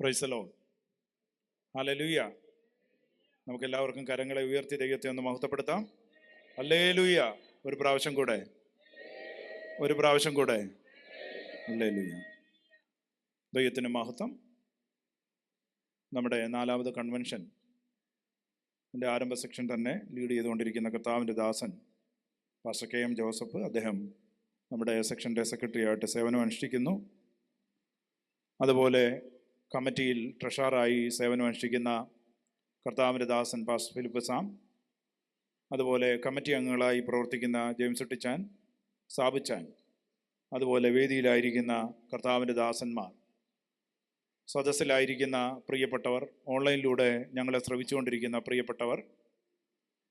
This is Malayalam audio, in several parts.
പ്രൈസലോ അലലൂയ നമുക്ക് എല്ലാവർക്കും കരങ്ങളെ ഉയർത്തി ദൈവത്തെ ഒന്ന് മഹത്വപ്പെടുത്താം. അല്ലേ ലൂയ ഒരു പ്രാവശ്യം കൂടെ. ഒരു പ്രാവശ്യം കൂടെ. അല്ലേ ലൂയ ദൈവത്തിന് മഹത്വം. നമ്മുടെ നാലാമത് കൺവെൻഷൻ എന്റെ ആരംഭ സെക്ഷൻ തന്നെ ലീഡ് ചെയ്തുകൊണ്ടിരിക്കുന്ന കർത്താവിന്റെ ദാസൻ പാസ്റ്റർ കെ എം ജോസഫ്. അദ്ദേഹം നമ്മുടെ സെക്ഷന്റെ സെക്രട്ടറി ആയിട്ട് സേവനം അനുഷ്ഠിക്കുന്നു അതുപോലെ കമ്മിറ്റിയിൽ ട്രഷറായി സേവനം അനുഷ്ഠിക്കുന്ന കർത്താവിന്റെ ദാസൻ പാസ് ഫിലിപ്പ് സാം അതുപോലെ കമ്മിറ്റി അംഗങ്ങളായി പ്രവർത്തിക്കുന്ന ജെയിംസ് ഒട്ടിച്ചാൻ സാബുച്ചാൻ അതുപോലെ വേദിയിലായിരിക്കുന്ന കർത്താവിന്റെ ദാസന്മാർ സദസ്സിലായിരിക്കുന്ന പ്രിയപ്പെട്ടവർ ഓൺലൈനിലൂടെ ഞങ്ങളെ ശ്രവിച്ചുകൊണ്ടിരിക്കുന്ന പ്രിയപ്പെട്ടവർ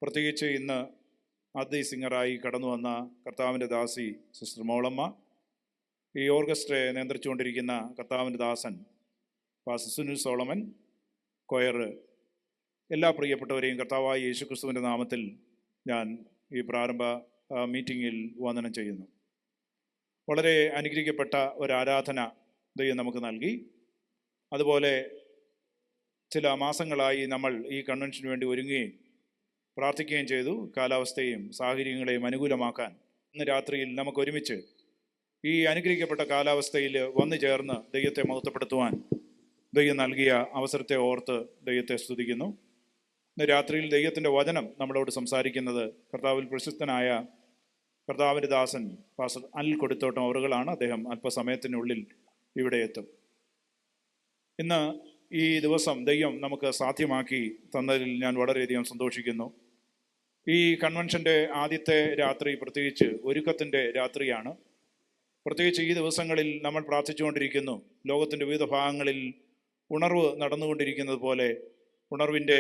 പ്രത്യേകിച്ച് ഇന്ന് ആദ്യ സിംഗറായി കടന്നു വന്ന കർത്താവിന്റെ ദാസി സിസ്റ്റർ മോളമ്മ ഈ ഓർക്കസ്ട്രയെ നിയന്ത്രിച്ചുകൊണ്ടിരിക്കുന്ന കർത്താവിന്റെ ദാസൻ പാസ് സുനിൽ സോളമൻ കൊയർ എല്ലാ പ്രിയപ്പെട്ടവരെയും കർത്താവായ യേശുക്രിസ്തുവിന്റെ നാമത്തിൽ ഞാൻ ഈ പ്രാരംഭ മീറ്റിങ്ങിൽ വന്ദനം ചെയ്യുന്നു. വളരെ അനുഗ്രഹിക്കപ്പെട്ട ഒരു ആരാധന ദൈവം നമുക്ക് നൽകി. അതുപോലെ ചില മാസങ്ങളായി നമ്മൾ ഈ കൺവെൻഷന് വേണ്ടി ഒരുങ്ങുകയും പ്രാർത്ഥിക്കുകയും ചെയ്തു. കാലാവസ്ഥയും സാഹചര്യങ്ങളെയും അനുകൂലമാക്കാൻ ഇന്ന് രാത്രിയിൽ നമുക്ക് ഒരുമിച്ച് ഈ അനുഗ്രഹിക്കപ്പെട്ട കാലാവസ്ഥയിൽ വന്നു ചേർന്ന് ദൈവത്തെ മഹത്വപ്പെടുത്തുവാൻ ദൈവം നൽകിയ അവസരത്തെ ഓർത്ത് ദൈവത്തെ സ്തുതിക്കുന്നു. ഇന്ന് രാത്രിയിൽ ദൈവത്തിന്റെ വചനം നമ്മളോട് സംസാരിക്കുന്നത് കർത്താവിൽ പ്രശസ്തനായ കർത്താവിന്റെ ദാസൻ പാസർ അൽ കൊടുത്തോട്ടം അവറുകളാണ്. അദ്ദേഹം അല്പസമയത്തിനുള്ളിൽ ഇവിടെ എത്തും. ഇന്ന് ഈ ദിവസം ദൈവം നമുക്ക് സാധ്യമാക്കി തന്നതിൽ ഞാൻ വളരെയധികം സന്തോഷിക്കുന്നു. ഈ കൺവെൻഷന്റെ ആദ്യത്തെ രാത്രി പ്രത്യേകിച്ച് ഒരുക്കത്തിന്റെ രാത്രിയാണ്. പ്രത്യേകിച്ച് ഈ ദിവസങ്ങളിൽ നമ്മൾ പ്രാർത്ഥിച്ചുകൊണ്ടിരിക്കുന്നു. ലോകത്തിന്റെ വിവിധ ഭാഗങ്ങളിൽ ഉണർവ് നടന്നുകൊണ്ടിരിക്കുന്നത് പോലെ ഉണർവിന്റെ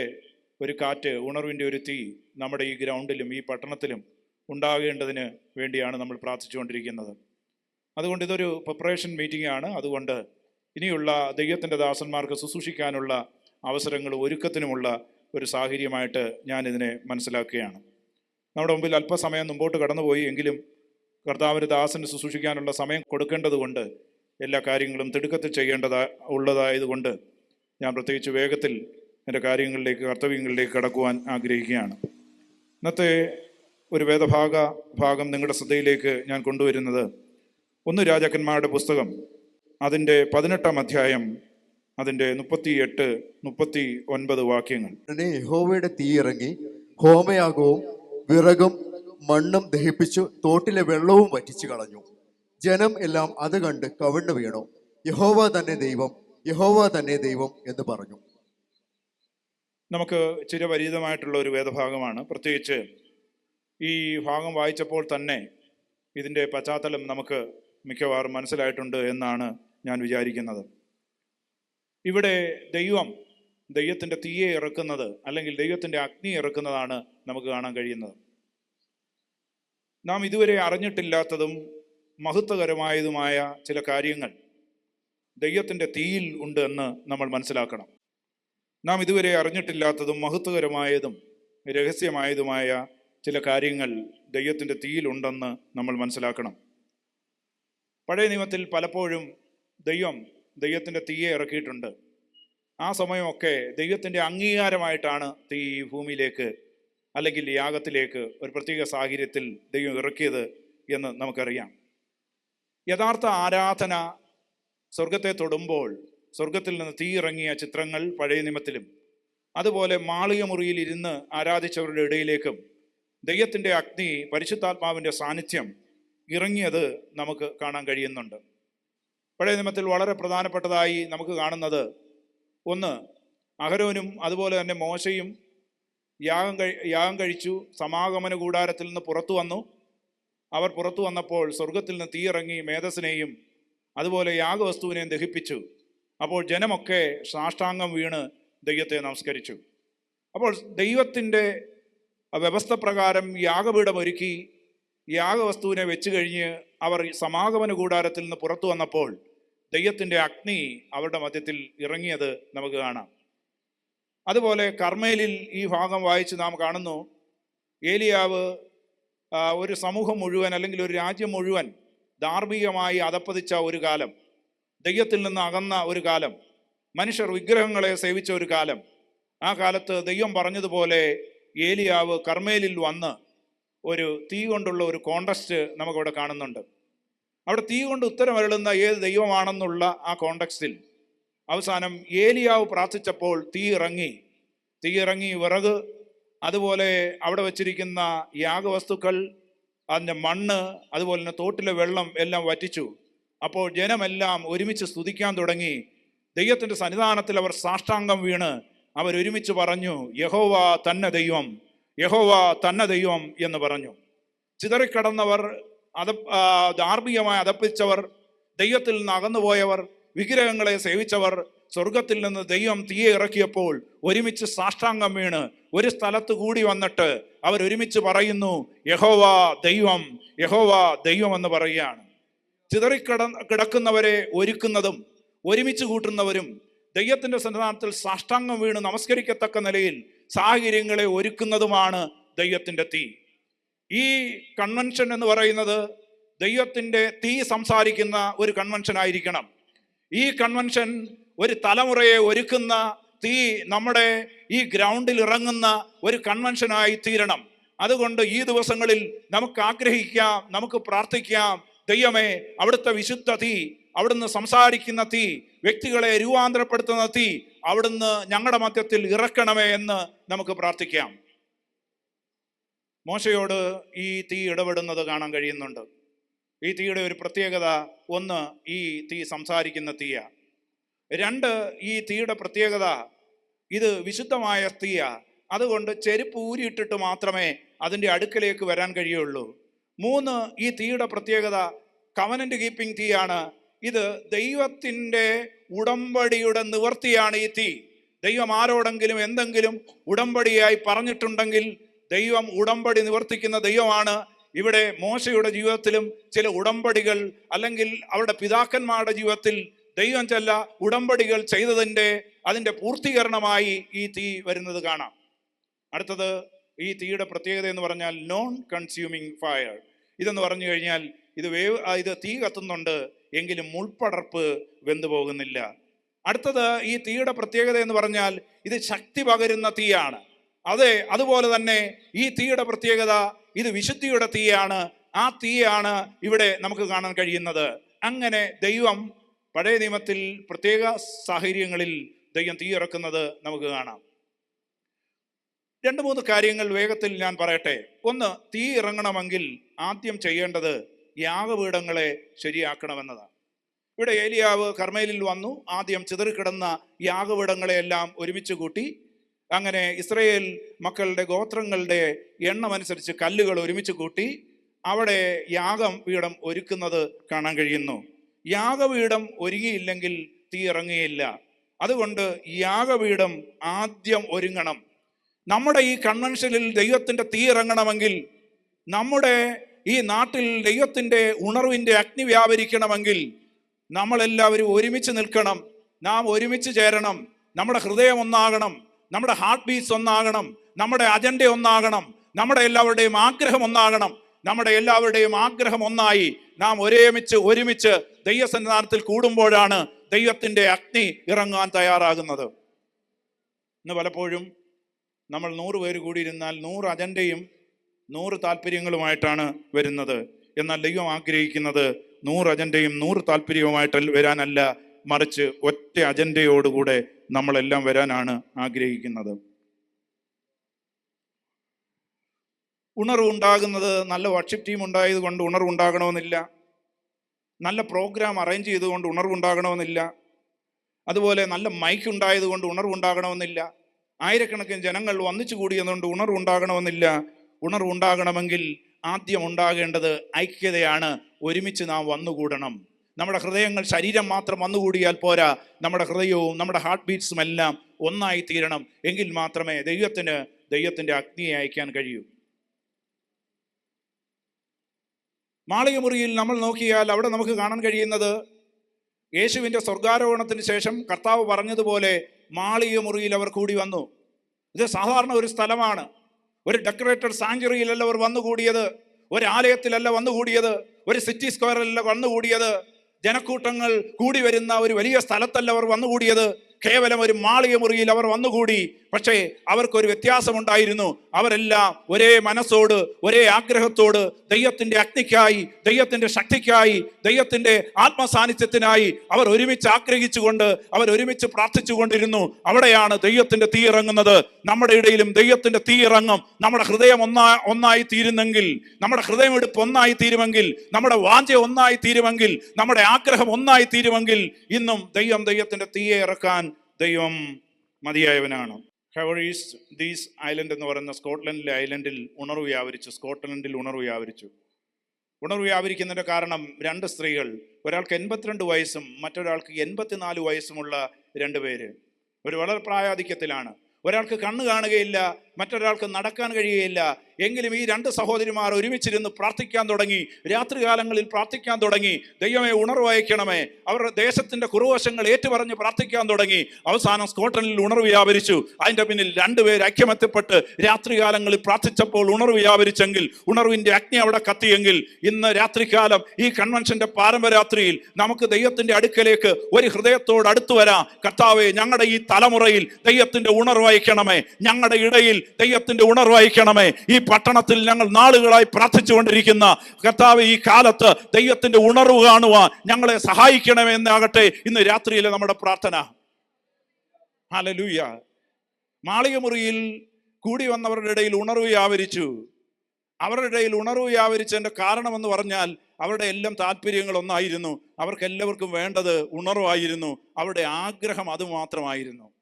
ഒരു കാറ്റ് ഉണർവിന്റെ ഒരു തീ നമ്മുടെ ഈ ഗ്രൗണ്ടിലും ഈ പട്ടണത്തിലും ഉണ്ടാകേണ്ടതിന് വേണ്ടിയാണ് നമ്മൾ പ്രാർത്ഥിച്ചുകൊണ്ടിരിക്കുന്നത്. അതുകൊണ്ട് ഇതൊരു പ്രിപ്പറേഷൻ മീറ്റിംഗ് ആണ്. അതുകൊണ്ട് ഇനിയുള്ള ദൈവത്തിന്റെ ദാസന്മാർക്ക് ശുശ്രൂഷിക്കാനുള്ള അവസരങ്ങൾ ഒരുക്കത്തിനുമുള്ള ഒരു സാഹചര്യമായിട്ട് ഞാനിതിനെ മനസ്സിലാക്കുകയാണ്. നമ്മുടെ മുമ്പിൽ അല്പസമയം മുമ്പോട്ട് കടന്നുപോയി എങ്കിലും കർത്താവിന് ദാസന് ശുശ്രൂഷിക്കാനുള്ള സമയം കൊടുക്കേണ്ടതുകൊണ്ട് എല്ലാ കാര്യങ്ങളും തിടുക്കത്തിൽ ചെയ്യേണ്ടതാ ഉള്ളതായതുകൊണ്ട് ഞാൻ പ്രത്യേകിച്ച് വേഗത്തിൽ എന്റെ കാര്യങ്ങളിലേക്ക് കർത്തവ്യങ്ങളിലേക്ക് കടക്കുവാൻ ആഗ്രഹിക്കുകയാണ്. ഇന്നത്തെ ഒരു വേദഭാഗ ഭാഗം നിങ്ങളുടെ ശ്രദ്ധയിലേക്ക് ഞാൻ കൊണ്ടുവരുന്നത് ഒന്ന് രാജാക്കന്മാരുടെ പുസ്തകം അതിന്റെ പതിനെട്ടാം അധ്യായം അതിന്റെ മുപ്പത്തി എട്ട് മുപ്പത്തി ഒൻപത് വാക്യങ്ങൾ യഹോവയുടെ തീ ഇറങ്ങി ഹോമയാകവും വിറകും മണ്ണും ദഹിപ്പിച്ചു തോട്ടിലെ വെള്ളവും വറ്റിച്ചു കളഞ്ഞു. ജനം എല്ലാം അത് കണ്ട് കവിണ്ണു വീണു. യഹോവ തന്നെ ദൈവം യഹോവ തന്നെ ദൈവം എന്ന് പറഞ്ഞു. നമുക്ക് ചിരപരിചിതമായിട്ടുള്ള ഒരു വേദഭാഗമാണ്. പ്രത്യേകിച്ച് ഈ ഭാഗം വായിച്ചപ്പോൾ തന്നെ ഇതിന്റെ പശ്ചാത്തലം നമുക്ക് മിക്കവാറും മനസ്സിലായിട്ടുണ്ട് എന്നാണ് ഞാൻ വിചാരിക്കുന്നത്. ഇവിടെ ദൈവം ദൈവത്തിന്റെ തീയെ ഇറക്കുന്നത് അല്ലെങ്കിൽ ദൈവത്തിന്റെ അഗ്നി ഇറക്കുന്നതാണ് നമുക്ക് കാണാൻ കഴിയുന്നത്. നാം ഇതുവരെ അറിഞ്ഞിട്ടില്ലാത്തതും മഹത്വകരമായതുമായ ചില കാര്യങ്ങൾ ദൈവത്തിന്റെ തീയിൽ ഉണ്ട് എന്ന് നമ്മൾ മനസ്സിലാക്കണം. നാം ഇതുവരെ അറിഞ്ഞിട്ടില്ലാത്തതും മഹത്വകരമായതും രഹസ്യമായതുമായ ചില കാര്യങ്ങൾ ദൈവത്തിന്റെ തീയിലുണ്ടെന്ന് നമ്മൾ മനസ്സിലാക്കണം. പഴയ നിയമത്തിൽ പലപ്പോഴും ദൈവം ദൈവത്തിന്റെ തീയെ ഇറക്കിയിട്ടുണ്ട്. ആ സമയമൊക്കെ ദൈവത്തിന്റെ അംഗീകാരമായിട്ടാണ് തീ ഭൂമിയിലേക്ക് അല്ലെങ്കിൽ യാഗത്തിലേക്ക് ഒരു പ്രത്യേക സാഹചര്യത്തിൽ ദൈവം ഇറക്കിയത് എന്ന് നമുക്കറിയാം. യഥാർത്ഥ ആരാധന സ്വർഗത്തെ തൊടുമ്പോൾ സ്വർഗത്തിൽ നിന്ന് തീ ഇറങ്ങിയ ചിത്രങ്ങൾ പഴയ നിമത്തിലും അതുപോലെ മാളിക മുറിയിൽ ഇരുന്ന് ആരാധിച്ചവരുടെ ഇടയിലേക്കും ദൈവത്തിന്റെ അഗ്നി പരിശുദ്ധാത്മാവിന്റെ സാന്നിധ്യം ഇറങ്ങിയത് നമുക്ക് കാണാൻ കഴിയുന്നുണ്ട്. പഴയ നിയമത്തിൽ വളരെ പ്രധാനപ്പെട്ടതായി നമുക്ക് കാണുന്നത് ഒന്ന് അഹരോനും അതുപോലെ തന്നെ മോശയും യാഗം കഴി യാഗം കഴിച്ചു സമാഗമന കൂടാരത്തിൽ നിന്ന് പുറത്തു വന്നു. അവർ പുറത്തു വന്നപ്പോൾ സ്വർഗത്തിൽ നിന്ന് തീയിറങ്ങി മേധസ്സിനെയും അതുപോലെ യാഗവസ്തുവിനെയും ദഹിപ്പിച്ചു. അപ്പോൾ ജനമൊക്കെ സാഷ്ടാംഗം വീണ് ദൈവത്തെ നമസ്കരിച്ചു. അപ്പോൾ ദൈവത്തിന്റെ വ്യവസ്ഥ പ്രകാരം യാഗപീഠമൊരുക്കി യാഗവസ്തുവിനെ വെച്ച് കഴിഞ്ഞ് അവർ സമാഗമന കൂടാരത്തിൽ നിന്ന് പുറത്തു വന്നപ്പോൾ ദൈവത്തിന്റെ അഗ്നി അവരുടെ മധ്യത്തിൽ ഇറങ്ങിയത് നമുക്ക് കാണാം. അതുപോലെ കർമ്മേലിൽ ഈ ഭാഗം വായിച്ച് നാം കാണുന്നു ഏലിയാവ് ഒരു സമൂഹം മുഴുവൻ അല്ലെങ്കിൽ ഒരു രാജ്യം മുഴുവൻ ധാർമ്മികമായി അതപ്പതിച്ച ഒരു കാലം ദൈവത്തിൽ നിന്ന് അകന്ന ഒരു കാലം മനുഷ്യർ വിഗ്രഹങ്ങളെ സേവിച്ച ഒരു കാലം. ആ കാലത്ത് ദൈവം പറഞ്ഞതുപോലെ ഏലിയാവ് കർമ്മേലിൽ വന്ന് ഒരു തീ കൊണ്ടുള്ള ഒരു കോണ്ടസ്റ്റ് നമുക്കവിടെ കാണുന്നുണ്ട്. അവിടെ തീ കൊണ്ട് ഉത്തരം അരുളുന്ന ഏത് ദൈവമാണെന്നുള്ള ആ കോണ്ടക്സ്റ്റിൽ അവസാനം ഏലിയാവ് പ്രാർത്ഥിച്ചപ്പോൾ തീ ഇറങ്ങി തീ ഇറങ്ങി വിറക് അതുപോലെ അവിടെ വച്ചിരിക്കുന്ന യാഗവസ്തുക്കൾ അതിന്റെ മണ്ണ് അതുപോലെ തന്നെ തോട്ടിലെ വെള്ളം എല്ലാം വറ്റിച്ചു. അപ്പോൾ ജനമെല്ലാം ഒരുമിച്ച് സ്തുതിക്കാൻ തുടങ്ങി. ദൈവത്തിന്റെ സന്നിധാനത്തിൽ അവർ സാഷ്ടാംഗം വീണ്. അവർ ഒരുമിച്ച് പറഞ്ഞു യഹോവ തന്നെ ദൈവം യഹോവ തന്നെ ദൈവം എന്ന് പറഞ്ഞു. ചിതറിക്കടന്നവർ അത ധാർമ്മികമായി അതപ്പിച്ചവർ ദൈവത്തിൽ നിന്ന് അകന്നുപോയവർ വിഗ്രഹങ്ങളെ സേവിച്ചവർ സ്വർഗത്തിൽ നിന്ന് ദൈവം തീയെ ഇറക്കിയപ്പോൾ ഒരുമിച്ച് സാഷ്ടാംഗം വീണ് ഒരു സ്ഥലത്ത് കൂടി വന്നിട്ട് അവർ ഒരുമിച്ച് പറയുന്നു യഹോവ ദൈവം യഹോവ ദൈവം എന്ന് പറയുകയാണ്. ചിതറിക്കട കിടക്കുന്നവരെ ഒരുക്കുന്നതും ഒരുമിച്ച് കൂട്ടുന്നവരും ദൈവത്തിന്റെ സന്നിധാനത്തിൽ സാഷ്ടാംഗം വീണ് നമസ്കരിക്കത്തക്ക നിലയിൽ സാഹചര്യങ്ങളെ ഒരുക്കുന്നതുമാണ് ദൈവത്തിന്റെ തീ. ഈ കൺവെൻഷൻ എന്ന് പറയുന്നത് ദൈവത്തിന്റെ തീ സംസാരിക്കുന്ന ഒരു കൺവെൻഷൻ ആയിരിക്കണം ഈ കൺവെൻഷൻ ഒരു തലമുറയെ ഒരുക്കുന്ന തീ നമ്മുടെ ഈ ഗ്രൗണ്ടിൽ ഇറങ്ങുന്ന ഒരു കൺവെൻഷനായി തീരണം. അതുകൊണ്ട് ഈ ദിവസങ്ങളിൽ നമുക്ക് ആഗ്രഹിക്കാം നമുക്ക് പ്രാർത്ഥിക്കാം. ദൈവമേ അവിടുത്തെ വിശുദ്ധ തീ അവിടുന്ന് സംസാരിക്കുന്ന തീ വ്യക്തികളെ രൂപാന്തരപ്പെടുത്തുന്ന തീ അവിടുന്ന് ഞങ്ങളുടെ മധ്യത്തിൽ ഇറക്കണമേ എന്ന് നമുക്ക് പ്രാർത്ഥിക്കാം. മോശയോട് ഈ തീ ഇടപെടുന്നത് കാണാൻ കഴിയുന്നുണ്ട്. ഈ തീയുടെ ഒരു പ്രത്യേകത ഒന്ന് ഈ തീ സംസാരിക്കുന്ന തീയ. രണ്ട് ഈ തീയുടെ പ്രത്യേകത ഇത് വിശുദ്ധമായ തീയാണ് അതുകൊണ്ട് ചെരുപ്പ് ഊരിയിട്ടിട്ട് മാത്രമേ അതിന്റെ അടുക്കലേക്ക് വരാൻ കഴിയുള്ളൂ. മൂന്ന് ഈ തീയുടെ പ്രത്യേകത കവനന്റ് കീപ്പിംഗ് തീയാണ്. ഇത് ദൈവത്തിന്റെ ഉടമ്പടിയുടെ നിവർത്തിയാണ് ഈ തീ. ദൈവം ആരോടെങ്കിലും എന്തെങ്കിലും ഉടമ്പടിയായി പറഞ്ഞിട്ടുണ്ടെങ്കിൽ ദൈവം ഉടമ്പടി നിവർത്തിക്കുന്ന ദൈവമാണ്. ഇവിടെ മോശയുടെ ജീവിതത്തിലും ചില ഉടമ്പടികൾ അല്ലെങ്കിൽ അവരുടെ പിതാക്കന്മാരുടെ ജീവിതത്തിൽ ദൈവം ചില ഉടമ്പടികൾ ചെയ്തതിന്റെ അതിന്റെ പൂർത്തീകരണമായി ഈ തീ വരുന്നത് കാണാം. അടുത്തത് ഈ തീയുടെ പ്രത്യേകത എന്ന് പറഞ്ഞാൽ നോൺ കൺസ്യൂമിങ് ഫയർ ഇതെന്ന് പറഞ്ഞു കഴിഞ്ഞാൽ ഇത് വേവ് ഇത് തീ കത്തുന്നുണ്ട് എങ്കിലും മുൾപ്പടർപ്പ് വെന്തു പോകുന്നില്ല. അടുത്തത് ഈ തീയുടെ പ്രത്യേകത എന്ന് പറഞ്ഞാൽ ഇത് ശക്തി പകരുന്ന തീയാണ്. അതെ അതുപോലെ തന്നെ ഈ തീയുടെ പ്രത്യേകത ഇത് വിശുദ്ധിയുടെ തീയാണ്. ആ തീയാണ് ഇവിടെ നമുക്ക് കാണാൻ കഴിയുന്നത്. അങ്ങനെ ദൈവം പഴയ നിയമത്തിൽ പ്രത്യേക സാഹചര്യങ്ങളിൽ ദൈവം തീ ഇറക്കുന്നത് നമുക്ക് കാണാം. രണ്ട് മൂന്ന് കാര്യങ്ങൾ വേഗത്തിൽ ഞാൻ പറയട്ടെ. ഒന്ന് തീ ഇറങ്ങണമെങ്കിൽ ആദ്യം ചെയ്യേണ്ടത് യാഗപീഠങ്ങളെ ശരിയാക്കണമെന്നതാണ്. ഇവിടെ ഏലിയാവ് കർമ്മയിലിൽ വന്നു ആദ്യം ചിതറിക്കിടന്ന യാഗപീഠങ്ങളെയെല്ലാം ഒരുമിച്ച് കൂട്ടി അങ്ങനെ ഇസ്രയേൽ മക്കളുടെ ഗോത്രങ്ങളുടെ എണ്ണമനുസരിച്ച് കല്ലുകൾ ഒരുമിച്ച് കൂട്ടി അവിടെ യാഗം പീഠം ഒരുക്കുന്നത് കാണാൻ കഴിയുന്നു. യാഗപീഠം ഒരുങ്ങിയില്ലെങ്കിൽ തീ ഇറങ്ങുകയില്ല. അതുകൊണ്ട് യാഗപീഠം ആദ്യം ഒരുങ്ങണം. നമ്മുടെ ഈ കൺവെൻഷനിൽ ദൈവത്തിന്റെ തീ ഇറങ്ങണമെങ്കിൽ നമ്മുടെ ഈ നാട്ടിൽ ദൈവത്തിന്റെ ഉണർവിന്റെ അഗ്നി വ്യാപരിക്കണമെങ്കിൽ നമ്മളെല്ലാവരും ഒരുമിച്ച് നിൽക്കണം. നാം ഒരുമിച്ച് ചേരണം. നമ്മുടെ ഹൃദയം ഒന്നാകണം. നമ്മുടെ ഹാർട്ട് ബീറ്റ്സ് ഒന്നാകണം. നമ്മുടെ അജണ്ട ഒന്നാകണം. നമ്മുടെ എല്ലാവരുടെയും ആഗ്രഹം ഒന്നാകണം. നമ്മുടെ എല്ലാവരുടെയും ആഗ്രഹം ഒന്നായി നാം ഒരേമിച്ച് ഒരുമിച്ച് ദൈവസന്നിധാനത്തിൽ കൂടുമ്പോഴാണ് ദൈവത്തിന്റെ അഗ്നി ഇറങ്ങാൻ തയ്യാറാകുന്നത്. ഇന്ന് പലപ്പോഴും നമ്മൾ നൂറ് പേര് കൂടിയിരുന്നാൽ നൂറ് അജണ്ടയും നൂറ് താല്പര്യങ്ങളുമായിട്ടാണ് വരുന്നത്. എന്നാൽ ദൈവം ആഗ്രഹിക്കുന്നത് നൂറ് അജണ്ടയും നൂറ് താല്പര്യവുമായിട്ട് വരാനല്ല മറിച്ച് ഒറ്റ അജണ്ടയോടുകൂടെ നമ്മളെല്ലാം വരാനാണ് ആഗ്രഹിക്കുന്നത്. ഉണർവ് ഉണ്ടാകുന്നത് നല്ല വർഷിപ്പ് ടീം ഉണ്ടായതുകൊണ്ട് ഉണർവ് ഉണ്ടാകണമെന്നില്ല നല്ല പ്രോഗ്രാം അറേഞ്ച് ചെയ്തുകൊണ്ട് ഉണർവ് ഉണ്ടാകണമെന്നില്ല അതുപോലെ നല്ല മൈക്ക് ഉണ്ടായതുകൊണ്ട് ഉണർവ് ഉണ്ടാകണമെന്നില്ല ആയിരക്കണക്കിന് ജനങ്ങൾ വന്നിച്ചു കൂടിയതുകൊണ്ട് ഉണർവ് ഉണ്ടാകണമെന്നില്ല ഉണർവ് ഉണ്ടാകണമെങ്കിൽ ആദ്യം ഉണ്ടാകേണ്ടത് ഐക്യതയാണ്. ഒരുമിച്ച് നാം വന്നുകൂടണം. നമ്മുടെ ഹൃദയങ്ങൾ ശരീരം മാത്രം വന്നുകൂടിയാൽ പോരാ. നമ്മുടെ ഹൃദയവും നമ്മുടെ ഹാർട്ട് ബീറ്റ്സും എല്ലാം ഒന്നായി തീരണം എങ്കിൽ മാത്രമേ ദൈവത്തിന് ദൈവത്തിന്റെ അഗ്നിയെ അയക്കാൻ കഴിയൂ. മാളികമുറിയിൽ നമ്മൾ നോക്കിയാൽ അവിടെ നമുക്ക് കാണാൻ കഴിയുന്നത് യേശുവിന്റെ സ്വർഗാരോഹണത്തിന് ശേഷം കർത്താവ് പറഞ്ഞതുപോലെ മാളിക മുറിയിൽ അവർ കൂടി വന്നു. ഇത് സാധാരണ ഒരു സ്ഥലമാണ്. ഒരു ഡെക്കറേറ്റഡ് സാഞ്ചുറിയിലല്ല അവർ വന്നുകൂടിയത്. ഒരു ആലയത്തിലല്ല വന്നുകൂടിയത്. ഒരു സിറ്റി സ്ക്വയറിലല്ല വന്നുകൂടിയത്. ജനക്കൂട്ടങ്ങൾ കൂടി വരുന്ന ഒരു വലിയ സ്ഥലത്തല്ല അവർ വന്നുകൂടിയത്. കേവലം ഒരു മാളിക മുറിയിൽ അവർ വന്നുകൂടി. പക്ഷേ അവർക്കൊരു വ്യത്യാസമുണ്ടായിരുന്നു. അവരെല്ലാം ഒരേ മനസ്സോട് ഒരേ ആഗ്രഹത്തോട് ദൈവത്തിന്റെ അഗ്നിക്കായി ദൈവത്തിന്റെ ശക്തിക്കായി ദൈവത്തിന്റെ ആത്മസാന്നിധ്യത്തിനായി അവർ ഒരുമിച്ച് ആഗ്രഹിച്ചുകൊണ്ട് അവർ ഒരുമിച്ച് പ്രാർത്ഥിച്ചുകൊണ്ടിരുന്നു. അവിടെയാണ് ദൈവത്തിന്റെ തീ ഇറങ്ങുന്നത് നമ്മുടെ ഇടയിലും ദൈവത്തിന്റെ തീ ഇറങ്ങും നമ്മുടെ ഹൃദയം ഒന്നാ ഒന്നായി തീരുന്നെങ്കിൽ നമ്മുടെ ഹൃദയം എടുപ്പ് ഒന്നായി തീരുമെങ്കിൽ നമ്മുടെ വാഞ്ച ഒന്നായി തീരുമെങ്കിൽ നമ്മുടെ ആഗ്രഹം ഒന്നായി തീരുമെങ്കിൽ ഇന്നും ദൈവം ദൈവത്തിന്റെ തീയെ ഇറക്കാൻ ദൈവം മതിയായവനാണ്. ഹെവറീസ് ദീസ് ഐലൻഡ് എന്ന് പറയുന്ന സ്കോട്ട്ലൻഡിലെ ഐലൻഡിൽ ഉണർവ് വ്യാപരിച്ചു. സ്കോട്ട്ലൻഡിൽ ഉണർവ് വ്യാപരിച്ചു. ഉണർവ് വ്യാപരിക്കുന്നതിന്റെ കാരണം രണ്ട് സ്ത്രീകൾ ഒരാൾക്ക് എൺപത്തിരണ്ട് വയസ്സും മറ്റൊരാൾക്ക് എൺപത്തിനാല് വയസ്സുമുള്ള രണ്ട് പേര്. ഒരു വളരെ പ്രായാധിക്യത്തിലാണ്. ഒരാൾക്ക് കണ്ണ് കാണുകയില്ല മറ്റൊരാൾക്ക് നടക്കാൻ കഴിയുകയില്ല. എങ്കിലും ഈ രണ്ട് സഹോദരിമാർ ഒരുമിച്ചിരുന്ന് പ്രാർത്ഥിക്കാൻ തുടങ്ങി. രാത്രികാലങ്ങളിൽ പ്രാർത്ഥിക്കാൻ തുടങ്ങി. ദൈവമേ ഉണർവയക്കണമേ അവരുടെ ദേശത്തിന്റെ കുറുവശങ്ങൾ ഏറ്റുപറഞ്ഞ് പ്രാർത്ഥിക്കാൻ തുടങ്ങി. അവസാനം സ്കോട്ടനിൽ ഉണർവ് വ്യാപരിച്ചു. അതിന്റെ പിന്നിൽ രണ്ടുപേർ ഐക്യമത്യപ്പെട്ട് രാത്രികാലങ്ങളിൽ പ്രാർത്ഥിച്ചപ്പോൾ ഉണർവ് വ്യാപരിച്ചെങ്കിൽ ഉണർവിന്റെ അഗ്നി അവിടെ കത്തിയെങ്കിൽ ഇന്ന് രാത്രികാലം ഈ കൺവെൻഷന്റെ പാരമ്പരാത്രിയിൽ നമുക്ക് ദൈവത്തിന്റെ അടുക്കലേക്ക് ഒരു ഹൃദയത്തോട് അടുത്തു വരാം. കർത്താവെ ഞങ്ങളുടെ ഈ തലമുറയിൽ ദൈവത്തിന്റെ ഉണർവയക്കണമേ ഞങ്ങളുടെ ഇടയിൽ ദൈവത്തിന്റെ ഉണർവായിക്കണമേ ഈ പട്ടണത്തിൽ ഞങ്ങൾ നാളുകളായി പ്രാർത്ഥിച്ചുകൊണ്ടിരിക്കുന്ന കർത്താവ് ഈ കാലത്ത് ദൈവത്തിന്റെ ഉണർവ് കാണുവാൻ ഞങ്ങളെ സഹായിക്കണമേ എന്നാകട്ടെ. ഇന്ന് രാത്രിയിലെ നമ്മുടെ പ്രാർത്ഥന. ഹലലൂയ മാളിക കൂടി വന്നവരുടെ ഇടയിൽ ഉണർവ് വ്യാപരിച്ചു. അവരുടെ ഇടയിൽ ഉണർവ് വ്യാപരിച്ചതിന്റെ കാരണമെന്ന് പറഞ്ഞാൽ അവരുടെ എല്ലാം താല്പര്യങ്ങൾ ഒന്നായിരുന്നു. അവർക്ക് എല്ലാവർക്കും വേണ്ടത് ഉണർവായിരുന്നു. അവരുടെ ആഗ്രഹം അതുമാത്രമായിരുന്നു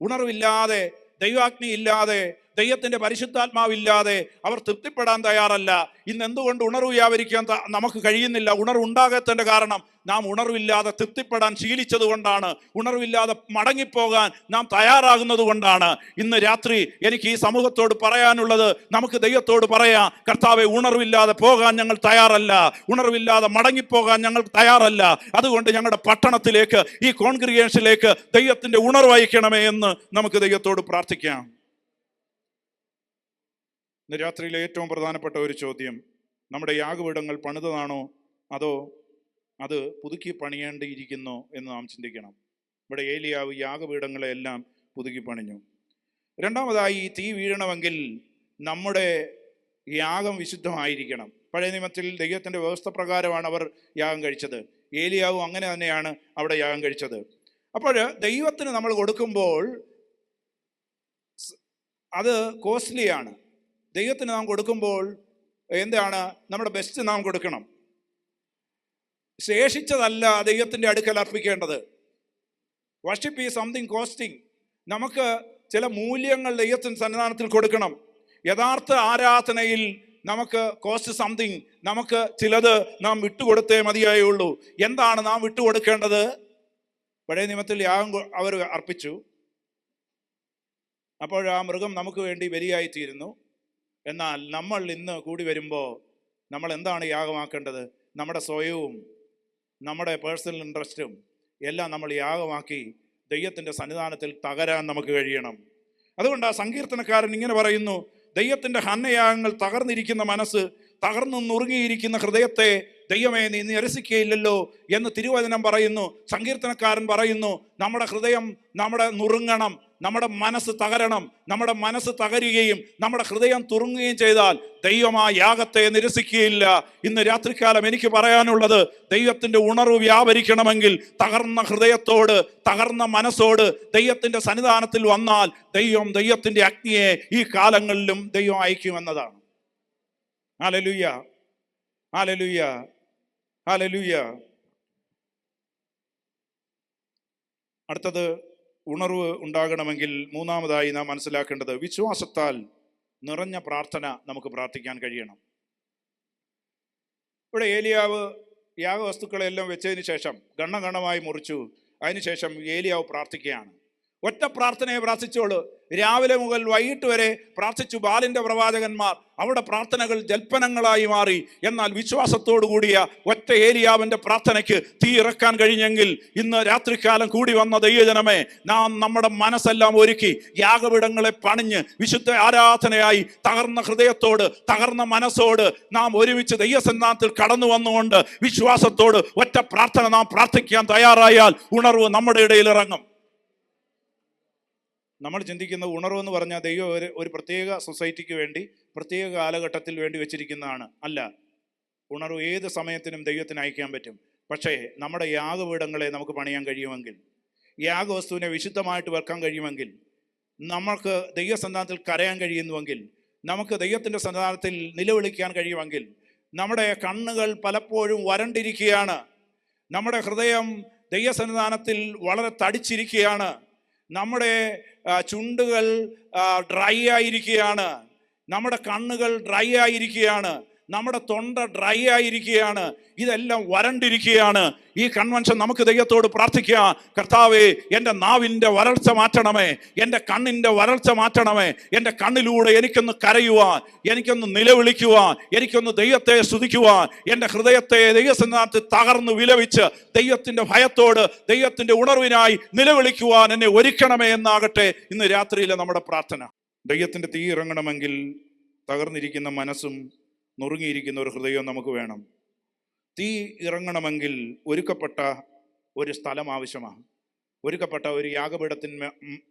ഉണർവില്ലാതെ ദൈവാഗ്നി ഇല്ലാതെ ദൈവത്തിന്റെ പരിശുദ്ധാത്മാവില്ലാതെ അവർ തൃപ്തിപ്പെടാൻ തയ്യാറല്ല. ഇന്ന് എന്തുകൊണ്ട് ഉണർവ് വ്യാപരിക്കാൻ നമുക്ക് കഴിയുന്നില്ല? ഉണർവ് ഉണ്ടാകാത്തതിന്റെ കാരണം നാം ഉണർവില്ലാതെ തൃപ്തിപ്പെടാൻ ശീലിച്ചത് കൊണ്ടാണ് ഉണർവില്ലാതെ മടങ്ങിപ്പോകാൻ നാം തയ്യാറാകുന്നത് കൊണ്ടാണ് ഇന്ന് രാത്രി എനിക്ക് ഈ സമൂഹത്തോട് പറയാനുള്ളത് നമുക്ക് ദൈവത്തോട് പറയാം കർത്താവെ ഉണർവില്ലാതെ പോകാൻ ഞങ്ങൾ തയ്യാറല്ല. ഉണർവില്ലാതെ മടങ്ങിപ്പോകാൻ ഞങ്ങൾ തയ്യാറല്ല. അതുകൊണ്ട് ഞങ്ങളുടെ പട്ടണത്തിലേക്ക് ഈ കോൺഗ്രിഗേഷനിലേക്ക് ദൈവത്തിന്റെ ഉണർവ് അയക്കണമേ എന്ന് നമുക്ക് ദൈവത്തോട് പ്രാർത്ഥിക്കാം. ഇന്ന് രാത്രിയിലെ ഏറ്റവും പ്രധാനപ്പെട്ട ഒരു ചോദ്യം നമ്മുടെ യാഗപീഠങ്ങൾ പണിതതാണോ? അതോ അത് പുതുക്കി പണിയേണ്ടിയിരിക്കുന്നോ എന്ന് നാം ചിന്തിക്കണം. ഇവിടെ ഏലിയാവ് യാഗപീഠങ്ങളെല്ലാം പുതുക്കി പണിഞ്ഞു. രണ്ടാമതായി തീ വീഴണമെങ്കിൽ നമ്മുടെ യാഗം വിശുദ്ധമായിരിക്കണം. പഴയ നിയമത്തിൽ ദൈവത്തിന്റെ വ്യവസ്ഥ പ്രകാരമാണ് അവർ യാഗം കഴിച്ചത്. ഏലിയാവും അങ്ങനെ തന്നെയാണ് അവിടെ യാഗം കഴിച്ചത്. അപ്പോൾ ദൈവത്തിന് നമ്മൾ കൊടുക്കുമ്പോൾ അത് കോസ്റ്റ്ലിയാണ്. ദൈവത്തിന് നാം കൊടുക്കുമ്പോൾ എന്താണ്? നമ്മുടെ ബെസ്റ്റ് നാം കൊടുക്കണം. ശേഷിച്ചതല്ല ദൈവത്തിന്റെ അടുക്കൽ അർപ്പിക്കേണ്ടത്. വർഷിപ്പ് ഈ സംതിങ് കോസ്റ്റിംഗ് നമുക്ക് ചില മൂല്യങ്ങൾ ദൈവത്തിന് സന്നിധാനത്തിൽ കൊടുക്കണം. യഥാർത്ഥ ആരാധനയിൽ നമുക്ക് കോസ്റ്റ് സംതിങ് നമുക്ക് ചിലത് നാം വിട്ടുകൊടുത്തേ മതിയായുള്ളൂ. എന്താണ് നാം വിട്ടുകൊടുക്കേണ്ടത്? പഴയ നിയമത്തിൽ യാഗം അവർ അർപ്പിച്ചു. അപ്പോൾ ആ മൃഗം നമുക്ക് വേണ്ടി ബലിയായിത്തീരുന്നു. എന്നാൽ നമ്മൾ ഇന്ന് കൂടി വരുമ്പോൾ നമ്മൾ എന്താണ് യാഗമാക്കേണ്ടത്? നമ്മുടെ സ്വയവും നമ്മുടെ പേഴ്സണൽ ഇൻട്രസ്റ്റും എല്ലാം നമ്മൾ യാഗമാക്കി ദൈവത്തിന്റെ സന്നിധാനത്തിൽ തകരാൻ നമുക്ക് കഴിയണം. അതുകൊണ്ട് ആ സങ്കീർത്തനക്കാരൻ ഇങ്ങനെ പറയുന്നു ദൈവത്തിന്റെ ഹന്നയാഗങ്ങൾ തകർന്നിരിക്കുന്ന മനസ്സ് തകർന്നു നുറുങ്ങിയിരിക്കുന്ന ഹൃദയത്തെ ദൈവമേ നീ നിരസിക്കുകയില്ലല്ലോ എന്ന് തിരുവചനം പറയുന്നു. സങ്കീർത്തനക്കാരൻ പറയുന്നു നമ്മുടെ ഹൃദയം നമ്മുടെ നുറുങ്ങണം നമ്മുടെ മനസ്സ് തകരണം നമ്മുടെ മനസ്സ് തകരുകയും നമ്മുടെ ഹൃദയം തുറങ്ങുകയും ചെയ്താൽ ദൈവം ആ യാഗത്തെ നിരസിക്കുകയില്ല. ഇന്ന് രാത്രികാലം എനിക്ക് പറയാനുള്ളത് ദൈവത്തിന്റെ ഉണർവ് വ്യാപരിക്കണമെങ്കിൽ തകർന്ന ഹൃദയത്തോട് തകർന്ന മനസ്സോട് ദൈവത്തിന്റെ സന്നിധാനത്തിൽ വന്നാൽ ദൈവം ദൈവത്തിന്റെ അഗ്നിയെ ഈ കാലങ്ങളിലും ദൈവം അയക്കുമെന്നതാണ് ആലലുയ്യ ആലലുയ്യ ആലലുയ്യ അടുത്തത് ഉണർവ് ഉണ്ടാകണമെങ്കിൽ മൂന്നാമതായി നാം മനസ്സിലാക്കേണ്ടത് വിശ്വാസത്താൽ നിറഞ്ഞ പ്രാർത്ഥന നമുക്ക് പ്രാർത്ഥിക്കാൻ കഴിയണം. ഇവിടെ ഏലിയാവ് യാഗവസ്തുക്കളെല്ലാം വെച്ചതിന് ശേഷം ഗണ്ണഗണമായി മുറിച്ചു. അതിനുശേഷം ഏലിയാവ് പ്രാർത്ഥിക്കുകയാണ്. ഒറ്റ പ്രാർത്ഥനയെ പ്രാർത്ഥിച്ചോളൂ രാവിലെ മുതൽ വൈകിട്ട് വരെ പ്രാർത്ഥിച്ചു ബാലിന്റെ പ്രവാചകന്മാർ. അവിടെ പ്രാർത്ഥനകൾ ജൽപ്പനങ്ങളായി മാറി. എന്നാൽ വിശ്വാസത്തോടു കൂടിയ ഒറ്റ ഏലിയാവിന്റെ പ്രാർത്ഥനയ്ക്ക് തീ ഇറക്കാൻ കഴിഞ്ഞെങ്കിൽ ഇന്ന് രാത്രികാലം കൂടി വന്ന ദൈവജനമേ നാം നമ്മുടെ മനസ്സെല്ലാം ഒരുക്കി യാഗപീഠങ്ങളെ പണിഞ്ഞ് വിശുദ്ധ ആരാധനയായി തകർന്ന ഹൃദയത്തോട് തകർന്ന മനസ്സോട് നാം ഒരുമിച്ച് ദൈവസന്നാത്തിൽ കടന്നു വന്നുകൊണ്ട് വിശ്വാസത്തോട് ഒറ്റ പ്രാർത്ഥന നാം പ്രാർത്ഥിക്കാൻ തയ്യാറായാൽ ഉണർവ് നമ്മുടെ ഇടയിൽ ഇറങ്ങും. നമ്മൾ ചിന്തിക്കുന്ന ഉണർവെന്ന് പറഞ്ഞാൽ ദൈവം ഒരു ഒരു പ്രത്യേക സൊസൈറ്റിക്ക് വേണ്ടി പ്രത്യേക കാലഘട്ടത്തിൽ വേണ്ടി വെച്ചിരിക്കുന്നതാണ്. അല്ല ഉണർവ് ഏത് സമയത്തിനും ദൈവത്തിന് അയക്കാൻ പറ്റും. പക്ഷേ നമ്മുടെ യാഗപീഠങ്ങളെ നമുക്ക് പണിയാൻ കഴിയുമെങ്കിൽ യാഗവസ്തുവിനെ വിശുദ്ധമായിട്ട് വെക്കാൻ കഴിയുമെങ്കിൽ നമുക്ക് ദൈവസന്താനത്തിൽ കരയാൻ കഴിയുന്നുവെങ്കിൽ നമുക്ക് ദൈവത്തിന്റെ സന്താനത്തിൽ നിലവിളിക്കാൻ കഴിയുമെങ്കിൽ നമ്മുടെ കണ്ണുകൾ പലപ്പോഴും വരണ്ടിരിക്കുകയാണ്. നമ്മുടെ ഹൃദയം ദൈവസന്നിധാനത്തിൽ വളരെ തടിച്ചിരിക്കുകയാണ്. നമ്മുടെ ചുണ്ടുകൾ ഡ്രൈ ആയിരിക്കുകയാണ്. നമ്മുടെ കണ്ണുകൾ ഡ്രൈ ആയിരിക്കുകയാണ്. നമ്മുടെ തൊണ്ട ഡ്രൈ ആയിരിക്കുകയാണ്. ഇതെല്ലാം വരണ്ടിരിക്കുകയാണ്. ഈ കൺവെൻഷൻ നമുക്ക് ദൈവത്തോട് പ്രാർത്ഥിക്കാം കർത്താവേ എന്റെ നാവിന്റെ വരൾച്ച മാറ്റണമേ. എന്റെ കണ്ണിന്റെ വരൾച്ച മാറ്റണമേ. എന്റെ കണ്ണിലൂടെ എനിക്കൊന്ന് കരയുവാൻ എനിക്കൊന്ന് നിലവിളിക്കുവാൻ എനിക്കൊന്ന് ദൈവത്തെ സ്തുതിക്കുവാൻ എന്റെ ഹൃദയത്തെ ദൈവസന്നാത്ത് തകർന്ന് വിലപിച്ച് ദൈവത്തിന്റെ ഭയത്തോട് ദൈവത്തിന്റെ ഉണർവിനായി നിലവിളിക്കുവാൻ എന്നെ ഒരുക്കണമേ എന്നാകട്ടെ. ഇന്ന് രാത്രിയിലെ നമ്മുടെ പ്രാർത്ഥന. ദൈവത്തിന്റെ തീ ഇറങ്ങണമെങ്കിൽ തകർന്നിരിക്കുന്ന മനസ്സും നുറുങ്ങിയിരിക്കുന്ന ഒരു ഹൃദയം നമുക്ക് വേണം. തീ ഇറങ്ങണമെങ്കിൽ ഒരുക്കപ്പെട്ട ഒരു സ്ഥലം ആവശ്യമാണ്. ഒരുക്കപ്പെട്ട ഒരു യാഗപീഠത്തിന്മേ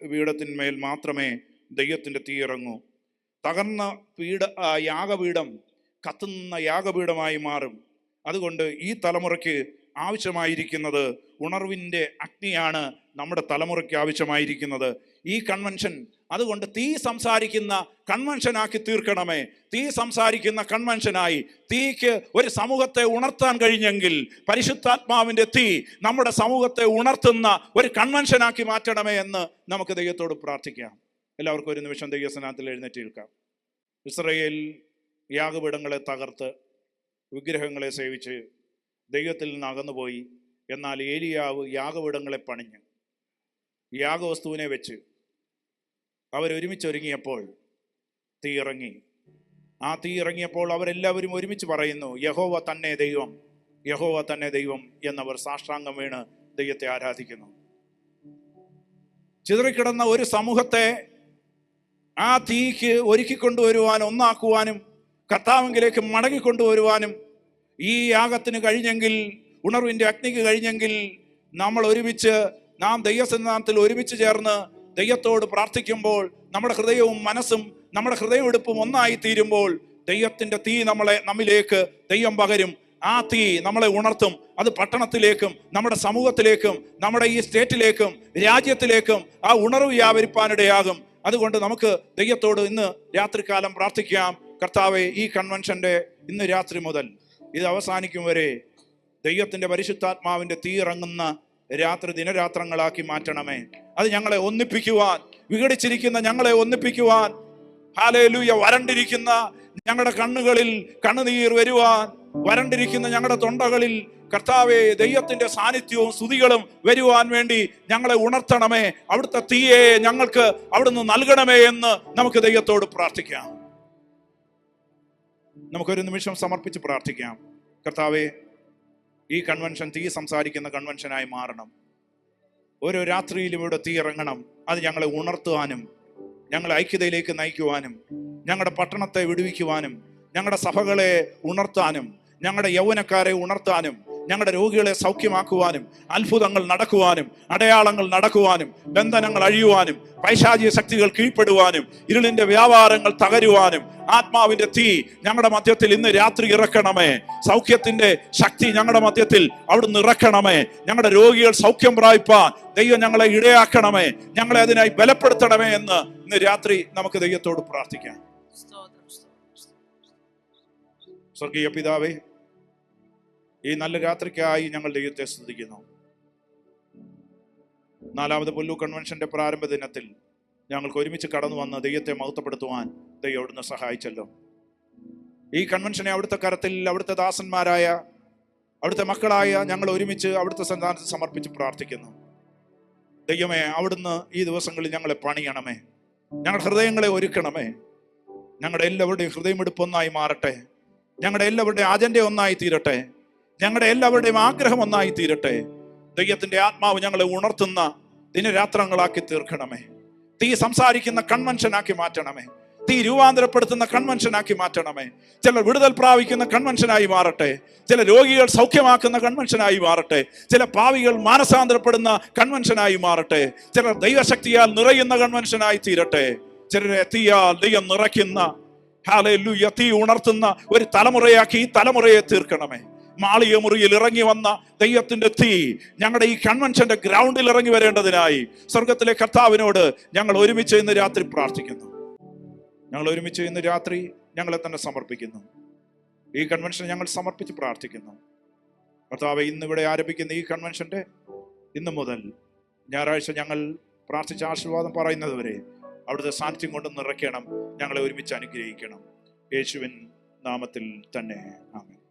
പീഠത്തിന്മേൽ മാത്രമേ ദൈവത്തിന്റെ തീ ഇറങ്ങൂ. തകർന്ന പീഠ യാഗപീഠം കത്തുന്ന യാഗപീഠമായി മാറും. അതുകൊണ്ട് ഈ തലമുറയ്ക്ക് ആവശ്യമായിരിക്കുന്നത് ഉണർവിന്റെ അഗ്നിയാണ് നമ്മുടെ തലമുറയ്ക്ക് ആവശ്യമായിരിക്കുന്നത്. ഈ കൺവെൻഷൻ അതുകൊണ്ട് തീ സംസാരിക്കുന്ന കൺവെൻഷനാക്കി തീർക്കണമേ. തീ സംസാരിക്കുന്ന കൺവെൻഷനായി തീക്ക് ഒരു സമൂഹത്തെ ഉണർത്താൻ കഴിഞ്ഞെങ്കിൽ പരിശുദ്ധാത്മാവിന്റെ തീ നമ്മുടെ സമൂഹത്തെ ഉണർത്തുന്ന ഒരു കൺവെൻഷനാക്കി മാറ്റണമേ എന്ന് നമുക്ക് ദൈവത്തോട് പ്രാർത്ഥിക്കാം. എല്ലാവർക്കും ഒരു നിമിഷം ദൈവസ്നാനത്തിൽ എഴുന്നേറ്റ് നിൽക്കാം. ഇസ്രയേൽ യാഗപീഠങ്ങളെ തകർത്ത് വിഗ്രഹങ്ങളെ സേവിച്ച് ദൈവത്തിൽ നിന്ന് അകന്നുപോയി. എന്നാൽ ഏലിയാവ് യാഗപീഠങ്ങളെ പണിഞ്ഞ് യാഗവസ്തുവിനെ വെച്ച് അവരൊരുമിച്ചൊരുങ്ങിയപ്പോൾ തീ ഇറങ്ങി. ആ തീ ഇറങ്ങിയപ്പോൾ അവരെല്ലാവരും ഒരുമിച്ച് പറയുന്നു യഹോവ തന്നെ ദൈവം യഹോവ തന്നെ ദൈവം എന്നവർ സാഷ്ടാംഗം വീണ് ദൈവത്തെ ആരാധിക്കുന്നു. ചിതറിക്കിടന്ന ഒരു സമൂഹത്തെ ആ തീക്ക് ഒരുക്കിക്കൊണ്ടുവരുവാനും ഒന്നാക്കുവാനും കർത്താവിങ്കിലേക്ക് മടങ്ങിക്കൊണ്ടുവരുവാനും ഈ യാഗത്തിന് കഴിഞ്ഞെങ്കിൽ ഉണർവിന്റെ അഗ്നിക്ക് കഴിഞ്ഞെങ്കിൽ നമ്മൾ ഒരുമിച്ച് നാം ദൈവസന്നിധാനത്തിൽ ഒരുമിച്ച് ചേർന്ന് ദൈവത്തോട് പ്രാർത്ഥിക്കുമ്പോൾ നമ്മുടെ ഹൃദയവും മനസ്സും നമ്മുടെ ഹൃദയമെടുപ്പും ഒന്നായി തീരുമ്പോൾ ദൈവത്തിന്റെ തീ നമ്മളെ നമ്മിലേക്ക് ദൈവം പകരും. ആ തീ നമ്മളെ ഉണർത്തും. അത് പട്ടണത്തിലേക്കും നമ്മുടെ സമൂഹത്തിലേക്കും നമ്മുടെ ഈ സ്റ്റേറ്റിലേക്കും രാജ്യത്തിലേക്കും ആ ഉണർവ് വ്യാപരിപ്പാനിടയാകും. അതുകൊണ്ട് നമുക്ക് ദൈവത്തോട് ഇന്ന് രാത്രികാലം പ്രാർത്ഥിക്കാം. കർത്താവെ ഈ കൺവെൻഷന്റെ ഇന്ന് രാത്രി മുതൽ. ഇത് അവസാനിക്കും വരെ ദൈവത്തിന്റെ പരിശുദ്ധാത്മാവിന്റെ തീ ഇറങ്ങുന്ന രാത്രി ദിനരാത്രങ്ങളാക്കി മാറ്റണമേ. അത് ഞങ്ങളെ ഒന്നിപ്പിക്കുവാൻ വിഘടിച്ചിരിക്കുന്ന ഞങ്ങളെ ഒന്നിപ്പിക്കുവാൻ ഹാലേലൂയ വരണ്ടിരിക്കുന്ന ഞങ്ങളുടെ കണ്ണുകളിൽ കണ്ണുനീർ വരുവാൻ വരണ്ടിരിക്കുന്ന ഞങ്ങളുടെ തൊണ്ടകളിൽ കർത്താവെ ദൈവത്തിന്റെ സാന്നിധ്യവും സ്തുതികളും വരുവാൻ വേണ്ടി ഞങ്ങളെ ഉണർത്തണമേ. അവിടുത്തെ തീയെ ഞങ്ങൾക്ക് അവിടുന്ന് നൽകണമേ എന്ന് നമുക്ക് ദൈവത്തോട് പ്രാർത്ഥിക്കാം. നമുക്കൊരു നിമിഷം സമർപ്പിച്ച് പ്രാർത്ഥിക്കാം. കർത്താവെ ഈ കൺവെൻഷൻ തീ സംസാരിക്കുന്ന കൺവെൻഷനായി മാറണം. ഓരോ രാത്രിയിലും ഇവിടെ തീ ഇറങ്ങണം അത് ഞങ്ങളെ ഉണർത്തുവാനും ഞങ്ങളെ ഐക്യതയിലേക്ക് നയിക്കുവാനും ഞങ്ങളുടെ പട്ടണത്തെ വിടുവിക്കുവാനും ഞങ്ങളുടെ സഭകളെ ഉണർത്താനും ഞങ്ങളുടെ യൗവനക്കാരെ ഉണർത്താനും ഞങ്ങളുടെ രോഗികളെ സൗഖ്യമാക്കുവാനും അത്ഭുതങ്ങൾ നടക്കുവാനും അടയാളങ്ങൾ നടക്കുവാനും ബന്ധനങ്ങൾ അഴിയുവാനും പൈശാചിക ശക്തികൾ കീഴ്പ്പെടുവാനും ഇരുളിന്റെ വ്യാപാരങ്ങൾ തകരുവാനും ആത്മാവിന്റെ തീ ഞങ്ങളുടെ മധ്യത്തിൽ ഇന്ന് രാത്രി ഇറക്കണമേ. സൗഖ്യത്തിന്റെ ശക്തി ഞങ്ങളുടെ മധ്യത്തിൽ അവിടുന്ന് ഇറക്കണമേ. ഞങ്ങളുടെ രോഗികൾ സൗഖ്യം പ്രാപിപ്പാൻ ദൈവം ഞങ്ങളെ ഇടയാക്കണമേ. ഞങ്ങളെ അതിനായി ബലപ്പെടുത്തണമേ എന്ന് ഇന്ന് രാത്രി നമുക്ക് ദൈവത്തോട് പ്രാർത്ഥിക്കാം. സ്വർഗീയ പിതാവേ ഈ നല്ല രാത്രിക്കായി ഞങ്ങൾ ദൈവത്തെ സ്തുതിക്കുന്നു. നാലാമത് പുല്ലു കൺവെൻഷന്റെ പ്രാരംഭ ദിനത്തിൽ ഞങ്ങൾക്ക് ഒരുമിച്ച് കടന്നു വന്ന് ദൈവത്തെ മഹത്വപ്പെടുത്തുവാൻ ദൈവം അവിടുന്ന് സഹായിച്ചല്ലോ. ഈ കൺവെൻഷനെ അവിടുത്തെ കരത്തിൽ അവിടുത്തെ ദാസന്മാരായ അവിടുത്തെ മക്കളായ ഞങ്ങൾ ഒരുമിച്ച് അവിടുത്തെ സന്താനത്തിൽ സമർപ്പിച്ച് പ്രാർത്ഥിക്കുന്നു. ദൈവമേ അവിടുന്ന് ഈ ദിവസങ്ങളിൽ ഞങ്ങളെ പണിയണമേ. ഞങ്ങളുടെ ഹൃദയങ്ങളെ ഒരുക്കണമേ. ഞങ്ങളുടെ എല്ലാവരുടെയും ഹൃദയമെടുപ്പ് ഒന്നായി മാറട്ടെ. ഞങ്ങളുടെ എല്ലാവരുടെയും അജണ്ട ഒന്നായി തീരട്ടെ. ഞങ്ങളുടെ എല്ലാവരുടെയും ആഗ്രഹം ഒന്നായി തീരട്ടെ. ദൈവത്തിന്റെ ആത്മാവ് ഞങ്ങളെ ഉണർത്തുന്ന ദിനരാത്രങ്ങളാക്കി തീർക്കണമേ. തീ സംസാരിക്കുന്ന കൺവെൻഷനാക്കി മാറ്റണമേ. തീ രൂപാന്തരപ്പെടുത്തുന്ന കൺവെൻഷനാക്കി മാറ്റണമേ. ചിലർ വിടുതൽ പ്രാപിക്കുന്ന കൺവെൻഷനായി മാറട്ടെ. ചില രോഗികൾ സൗഖ്യമാക്കുന്ന കൺവെൻഷനായി മാറട്ടെ. ചില പാവികൾ മാനസാന്തരപ്പെടുന്ന കൺവെൻഷനായി മാറട്ടെ. ചിലർ ദൈവശക്തിയാൽ നിറയുന്ന കൺവെൻഷനായി തീരട്ടെ. ചിലരെ തീയാൽ ദൈവം നിറയ്ക്കുന്ന ഹാലയിലു തീ ഉണർത്തുന്ന ഒരു തലമുറയാക്കി ഈ തലമുറയെ തീർക്കണമേ. മാളിക മുറിയിൽ ഇറങ്ങി വന്ന ദൈവത്തിന്റെ തീ ഞങ്ങളുടെ ഈ കൺവെൻഷന്റെ ഗ്രൗണ്ടിൽ ഇറങ്ങി വരേണ്ടതിനായി സ്വർഗത്തിലെ കർത്താവിനോട് ഞങ്ങൾ ഒരുമിച്ച് ഇന്ന് രാത്രി പ്രാർത്ഥിക്കുന്നു. ഞങ്ങൾ ഒരുമിച്ച് ഇന്ന് രാത്രി ഞങ്ങളെ തന്നെ സമർപ്പിക്കുന്നു. ഈ കൺവെൻഷൻ ഞങ്ങൾ സമർപ്പിച്ച് പ്രാർത്ഥിക്കുന്നു. കർത്താവ് ഇന്നിവിടെ ആരംഭിക്കുന്ന ഈ കൺവെൻഷന്റെ ഇന്ന് മുതൽ ഞായറാഴ്ച ഞങ്ങൾ പ്രാർത്ഥിച്ച ആശീർവാദം പറയുന്നത് വരെ അവിടുത്തെ സാന്നിധ്യം കൊണ്ട് നിറയ്ക്കണം ഞങ്ങളെ ഒരുമിച്ച് അനുഗ്രഹിക്കണം. യേശുവിൻ നാമത്തിൽ തന്നെ. ആമേൻ.